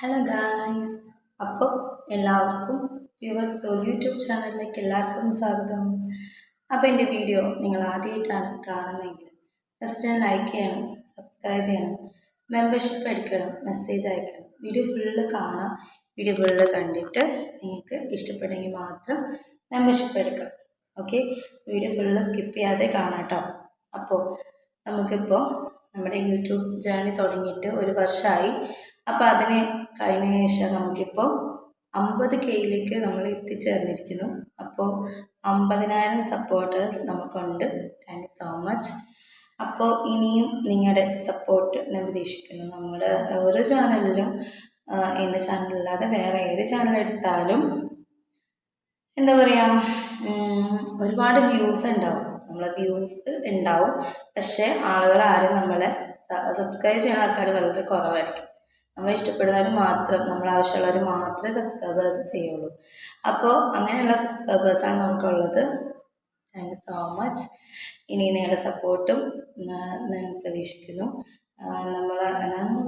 Hello guys അപ്പോൾ എല്ലാവർക്കും viewers YouTube ചാനലിലേക്ക് എല്ലാവർക്കും സ്വാഗതം. അപ്പോൾ എന്റെ വീഡിയോ നിങ്ങൾ ആദ്യമായിട്ടാണ് കാണുന്നതെങ്കിൽ ഫസ്റ്റ് ലൈക്ക് ചെയ്യണം സബ്സ്ക്രൈബ് ചെയ്യണം മെമ്പർഷിപ്പ് എടുക്കണം മെസ്സേജ് അയക്കണം. വീഡിയോ ഫുള്ള് കാണാം. വീഡിയോ ഫുള്ള് കണ്ടിട്ട് നിങ്ങൾക്ക് ഇഷ്ടപ്പെടുമെങ്കിൽ മാത്രം മെമ്പർഷിപ്പ് എടുക്കാം. ഓക്കെ വീഡിയോ ഫുള്ള് സ്കിപ്പ് ചെയ്യാതെ കാണാട്ടോ അപ്പോൾ നമുക്കിപ്പോൾ നമ്മുടെ യൂട്യൂബ് ജേണി തുടങ്ങിയിട്ട് ഒരു വർഷമായി അപ്പോൾ അതിന് കഴിഞ്ഞ ശേഷം നമുക്കിപ്പോൾ അമ്പത് കെയിലേക്ക് നമ്മൾ എത്തിച്ചേർന്നിരിക്കുന്നു. അപ്പോൾ അമ്പതിനായിരം സപ്പോർട്ടേഴ്സ് നമുക്കുണ്ട്. താങ്ക് യു സോ മച്ച് അപ്പോൾ ഇനിയും നിങ്ങളുടെ സപ്പോർട്ട് ഞാൻ പ്രതീക്ഷിക്കുന്നു. നമ്മുടെ ഓരോ ചാനലിലും എന്റെ ചാനലല്ലാതെ വേറെ ഏത് ചാനൽ എടുത്താലും എന്താ പറയുക ഒരുപാട് വ്യൂസ് ഉണ്ടാവും. നമ്മളെ വ്യൂസ് ഉണ്ടാവും. പക്ഷേ ആളുകൾ ആരും നമ്മളെ സബ്സ്ക്രൈബ് ചെയ്യുന്ന ആൾക്കാർ വളരെ കുറവായിരിക്കും. നമ്മൾ ഇഷ്ടപ്പെടുന്നവർ മാത്രം നമ്മൾ ആവശ്യമുള്ളവർ മാത്രമേ സബ്സ്ക്രൈബേഴ്സ് ചെയ്യുള്ളൂ. അപ്പോൾ അങ്ങനെയുള്ള ആണ് നമുക്കുള്ളത്. താങ്ക് യു സോ മച്ച് ഇനി നിങ്ങളുടെ സപ്പോർട്ടും ഞാൻ പ്രതീക്ഷിക്കുന്നു. നമ്മൾ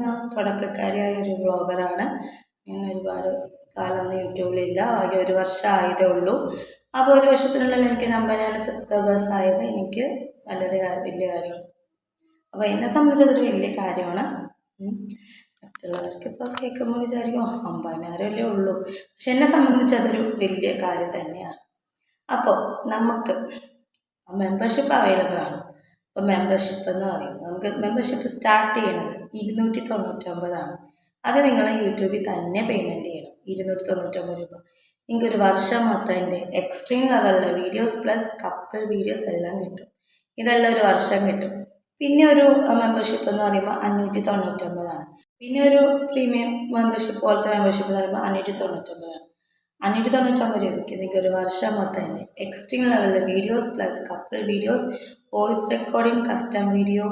ഞാൻ തുടക്കക്കാരിയായ ഒരു ബ്ലോഗറാണ് ഞാൻ ഒരുപാട് കാലമൊന്നും യൂട്യൂബിലില്ല ആകെ ഒരു വർഷം ആയതേ ഉള്ളൂ. അപ്പോൾ ഒരു വർഷത്തിനുള്ളിൽ എനിക്ക് അമ്പതിനായിരം സബ്സ്ക്രൈബേഴ്സ് ആയത് എനിക്ക് വളരെ വലിയ കാര്യമാണ് അപ്പോൾ എന്നെ സംബന്ധിച്ചതൊരു വലിയ കാര്യമാണ്. മറ്റുള്ളവർക്ക് ഇപ്പോൾ കേൾക്കുമ്പോൾ വിചാരിക്കും അമ്പതിനായിരം അല്ലേ ഉള്ളൂ. പക്ഷെ എന്നെ സംബന്ധിച്ച് അതൊരു വലിയ കാര്യം തന്നെയാണ്. അപ്പോൾ നമുക്ക് മെമ്പർഷിപ്പ് അവൈലബിൾ ആണ്. അപ്പോൾ മെമ്പർഷിപ്പ് എന്ന് പറയും നമുക്ക് മെമ്പർഷിപ്പ് സ്റ്റാർട്ട് ചെയ്യണത് ഇരുന്നൂറ്റി തൊണ്ണൂറ്റൊമ്പതാണ് അത് നിങ്ങൾ യൂട്യൂബിൽ തന്നെ പേയ്മെന്റ് ചെയ്യണം. ഇരുന്നൂറ്റി തൊണ്ണൂറ്റൊമ്പത് രൂപ. നിങ്ങൾക്ക് ഒരു വർഷം മൊത്തം എന്റെ എക്സ്ട്രീം ലെവലിലെ വീഡിയോസ് പ്ലസ് കപ്പിൾ വീഡിയോസ് എല്ലാം കിട്ടും. ഇതെല്ലാം ഒരു വർഷം കിട്ടും. പിന്നെ ഒരു മെമ്പർഷിപ്പ് എന്ന് പറയുമ്പോൾ അഞ്ഞൂറ്റി തൊണ്ണൂറ്റൊമ്പതാണ് പിന്നെ ഒരു പ്രീമിയം മെമ്പർഷിപ്പ് പോലത്തെ മെമ്പർഷിപ്പ് എന്ന് പറയുമ്പോൾ അഞ്ഞൂറ്റി തൊണ്ണൂറ്റൊമ്പതാണ്. അഞ്ഞൂറ്റി തൊണ്ണൂറ്റൊമ്പത് രൂപയ്ക്ക് നിങ്ങൾക്ക് ഒരു വർഷം മൊത്തം എന്റെ extreme ലെവലിലെ videos plus couple videos voice recording custom video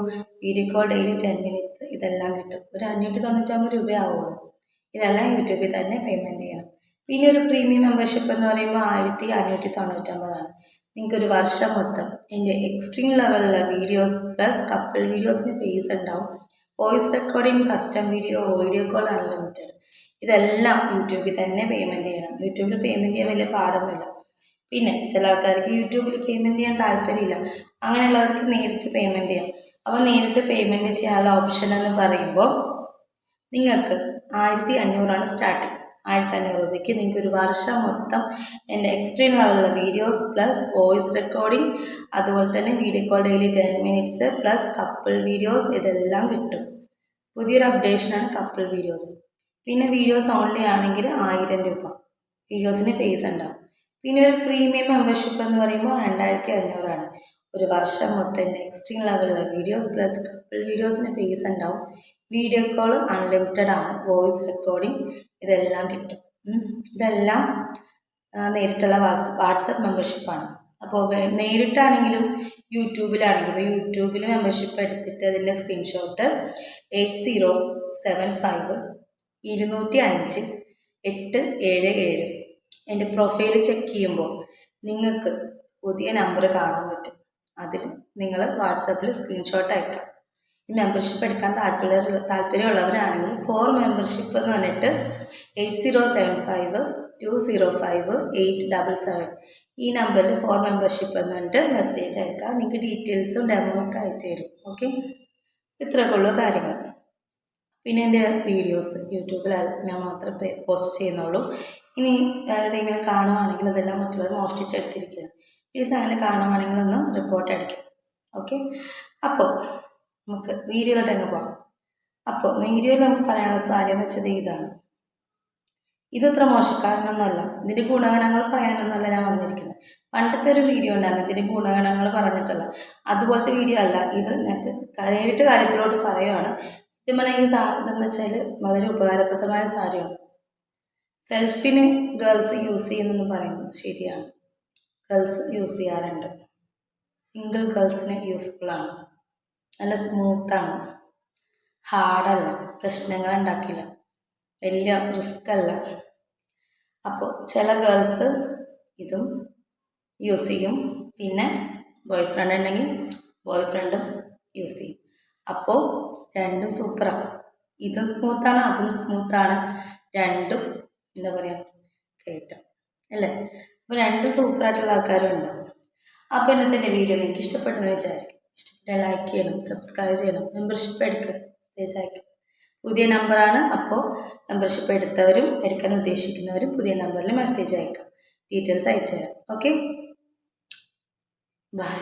video call daily ten minutes ഇതെല്ലാം കിട്ടും. ഒരു അഞ്ഞൂറ്റി തൊണ്ണൂറ്റൊമ്പത് രൂപയാവുള്ളൂ. ഇതെല്ലാം യൂട്യൂബിൽ തന്നെ പേയ്മെന്റ് ചെയ്യണം. പിന്നെ ഒരു പ്രീമിയം മെമ്പർഷിപ്പ് എന്ന് പറയുമ്പോൾ ആയിരത്തി അഞ്ഞൂറ്റി തൊണ്ണൂറ്റൊമ്പതാണ്. നിങ്ങൾക്ക് ഒരു വർഷം മൊത്തം എന്റെ എക്സ്ട്രീം ലെവലിലെ വീഡിയോസ് പ്ലസ് കപ്പിൾ വീഡിയോസിന് ഫീസ് ഉണ്ടാവും. Voice recording custom video video call unlimited. ഇതെല്ലാം യൂട്യൂബിൽ തന്നെ പേയ്മെന്റ് ചെയ്യണം. യൂട്യൂബിൽ പേയ്മെന്റ് ചെയ്യാൻ വലിയ പാടൊന്നുമില്ല. പിന്നെ ചില ആൾക്കാർക്ക് യൂട്യൂബിൽ പേയ്മെന്റ് ചെയ്യാൻ താല്പര്യമില്ല. അങ്ങനെയുള്ളവർക്ക് നേരിട്ട് പേയ്മെന്റ് ചെയ്യാം. അപ്പോൾ നേരിട്ട് പേയ്മെന്റ് ചെയ്യാനുള്ള ഓപ്ഷൻ എന്ന് പറയുമ്പോൾ നിങ്ങൾക്ക് ആയിരത്തി അഞ്ഞൂറാണ് സ്റ്റാർട്ടിങ് ആയിരത്തി അഞ്ഞൂറ് രൂപയ്ക്ക് നിങ്ങൾക്ക് ഒരു വർഷം മൊത്തം എന്റെ എക്സ്ട്രീം ലെവലുള്ള വീഡിയോസ് പ്ലസ് വോയിസ് റെക്കോർഡിംഗ് അതുപോലെ തന്നെ video call daily ten minutes plus couple videos ഇതെല്ലാം കിട്ടും. പുതിയൊരു അപ്ഡേഷനാണ് കപ്പിൾ വീഡിയോസ് പിന്നെ വീഡിയോസ് ഓൺലി ആണെങ്കിൽ ആയിരം രൂപ. വീഡിയോസിന് ഫേസ് ഉണ്ടാവും. പിന്നെ ഒരു പ്രീമിയം മെമ്പർഷിപ്പ് എന്ന് പറയുമ്പോൾ രണ്ടായിരത്തി അഞ്ഞൂറാണ് ഒരു വർഷം മൊത്തം എക്സ്ട്രീം ലെവലിലുള്ള വീഡിയോസ് പ്ലസ് കപ്പിൾ വീഡിയോസിന് ഫീസ് ഉണ്ടാവും. വീഡിയോ കോൾ അൺലിമിറ്റഡ് ആണ് വോയിസ് റെക്കോർഡിംഗ് ഇതെല്ലാം കിട്ടും. ഇതെല്ലാം നേരിട്ടുള്ള വാട്സപ്പ് മെമ്പർഷിപ്പാണ് അപ്പോൾ നേരിട്ടാണെങ്കിലും യൂട്യൂബിലാണെങ്കിലും യൂട്യൂബിൽ മെമ്പർഷിപ്പ് എടുത്തിട്ട് അതിന്റെ screenshot eight zero seven five ഇരുന്നൂറ്റി അഞ്ച് എട്ട് ഏഴ് ഏഴ്. എന്റെ പ്രൊഫൈൽ ചെക്ക് ചെയ്യുമ്പോൾ നിങ്ങൾക്ക് പുതിയ നമ്പർ കാണാൻ പറ്റും. അതിൽ നിങ്ങൾ വാട്സപ്പിൽ സ്ക്രീൻഷോട്ട് അയക്കാം ഈ മെമ്പർഷിപ്പ് എടുക്കാൻ താല്പര്യ താല്പര്യമുള്ളവരാണെങ്കിൽ ഫോർ മെമ്പർഷിപ്പ് എന്ന് പറഞ്ഞിട്ട് eight zero seven five two zero five eight double seven ഈ നമ്പറിൽ ഫോർ മെമ്പർഷിപ്പ് എന്ന് പറഞ്ഞിട്ട് മെസ്സേജ് അയക്കാം. നിങ്ങൾക്ക് ഡീറ്റെയിൽസും ഡെമോ ഒക്കെ അയച്ചു തരും. ഓക്കെ ഇത്രയൊക്കെ ഉള്ളൂ കാര്യങ്ങൾ. പിന്നെ എന്റെ വീഡിയോസ് യൂട്യൂബിൽ ഞാൻ മാത്രമേ പോസ്റ്റ് ചെയ്യുന്നുള്ളൂ. ഇനി ആരുടെയെങ്കിലും കാണുവാണെങ്കിൽ അതെല്ലാം മറ്റുള്ളവർ മോഷ്ടിച്ചെടുത്തിരിക്കുകയാണ്. പ്ലീസ് അങ്ങനെ കാണുവാണെങ്കിൽ ഒന്ന് റിപ്പോർട്ട് അടിക്കും. ഓക്കെ അപ്പോൾ നമുക്ക് വീഡിയോയിലോട്ട് അങ്ങ് പോകാം അപ്പോൾ വീഡിയോയിൽ നമുക്ക് പറയാനുള്ള സാരി എന്ന് വെച്ചത് ഇതാണ്. ഇതത്ര മോശക്കാരനൊന്നുമല്ല. ഇതിന്റെ ഗുണഗണങ്ങൾ പറയാനൊന്നുമല്ല ഞാൻ വന്നിരിക്കുന്നത്. പണ്ടത്തെ ഒരു വീഡിയോ ഉണ്ടായിരുന്നു. ഇതിന്റെ ഗുണഗണങ്ങൾ പറഞ്ഞിട്ടുള്ള. അതുപോലത്തെ വീഡിയോ അല്ല. ഇത് നേരത്തെ നേരിട്ട് കാര്യത്തിലോട്ട് പറയുവാണ്. സത്യം ഈ എന്ന് വെച്ചാൽ വളരെ ഉപകാരപ്രദമായ സാരിയാണ്. സെൽഫിന് ഗേൾസ് യൂസ് ചെയ്യുന്നെന്ന് പറയുന്നത് ശരിയാണ്. ഗേൾസ് യൂസ് ചെയ്യാറുണ്ട്. സിംഗിൾ ഗേൾസിന് യൂസ്ഫുൾ ആണ്. നല്ല സ്മൂത്താണ് ഹാർഡല്ല പ്രശ്നങ്ങൾ ഉണ്ടാക്കില്ല വലിയ റിസ്ക് അല്ല. അപ്പോൾ ചില ഗേൾസ് ഇതും യൂസ് ചെയ്യും. പിന്നെ ബോയ് ഫ്രണ്ട് ഉണ്ടെങ്കിൽ ബോയ് ഫ്രണ്ടും യൂസ് ചെയ്യും. അപ്പോൾ രണ്ടും സൂപ്പറാണ് ഇതും സ്മൂത്താണ് അതും സ്മൂത്താണ് രണ്ടും എന്താ പറയുക കയറ്റം അല്ലേ? അപ്പോൾ രണ്ടും സൂപ്പറായിട്ടുള്ള ആൾക്കാരും ഉണ്ടാവും അപ്പോൾ ഇന്നത്തെ എന്റെ വീഡിയോ നിങ്ങൾക്ക് ഇഷ്ടപ്പെട്ടെന്ന് വിചാരിക്കും. ഇഷ്ടപ്പെട്ട ലൈക്ക് ചെയ്യണം സബ്സ്ക്രൈബ് ചെയ്യണം മെമ്പർഷിപ്പ് എടുക്കണം. മെസ്സേജ് പുതിയ നമ്പറാണ് അപ്പോൾ മെമ്പർഷിപ്പ് എടുത്തവരും എടുക്കാൻ ഉദ്ദേശിക്കുന്നവരും പുതിയ നമ്പറിൽ മെസ്സേജ് അയക്കാം. ഡീറ്റെയിൽസ് അയച്ചു തരാം ഓക്കെ ബൈ